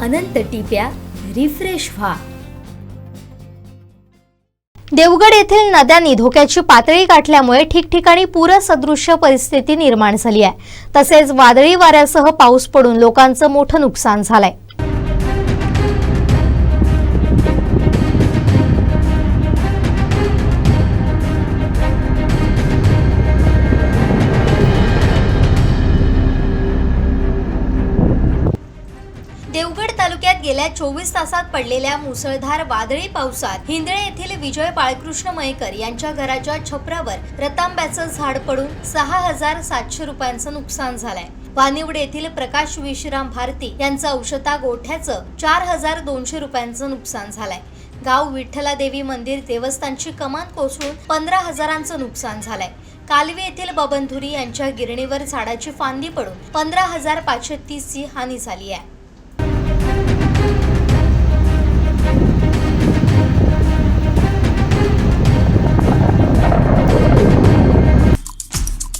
अनंत टिप्या refresh व्हा. देवगड येथील नद्यांनी धोक्याची पातळी गाठल्यामुळे ठिकठिकाणी पूरसदृश्य परिस्थिती निर्माण झाली आहे. तसेच वादळी वाऱ्यासह पाऊस पडून लोकांचं मोठं नुकसान झालंय. जिल्ह्यात गेल्या चोवीस तासात पडलेल्या मुसळधार वादळी पावसात हिंदळे येथील विजय बाळकृष्ण मयेकर यांच्या घराच्या छपरावर रतांब्याचं झाड पडून सहा हजार सातशे रुपयांचं नुकसान झालंय. वानिवड येथील प्रकाश विश्राम भारती यांचं औषधा गोठ्याचं चार हजार दोनशे रुपयांचं नुकसान झालंय. गाव विठ्ठला देवी मंदिर देवस्थानची कमान कोसळून पंधरा हजारांचं नुकसान झालंय. कालवे येथील बबनधुरी यांच्या गिरणीवर झाडाची फांदी पडून पंधरा हजार पाचशे तीसची हानी झाली आहे.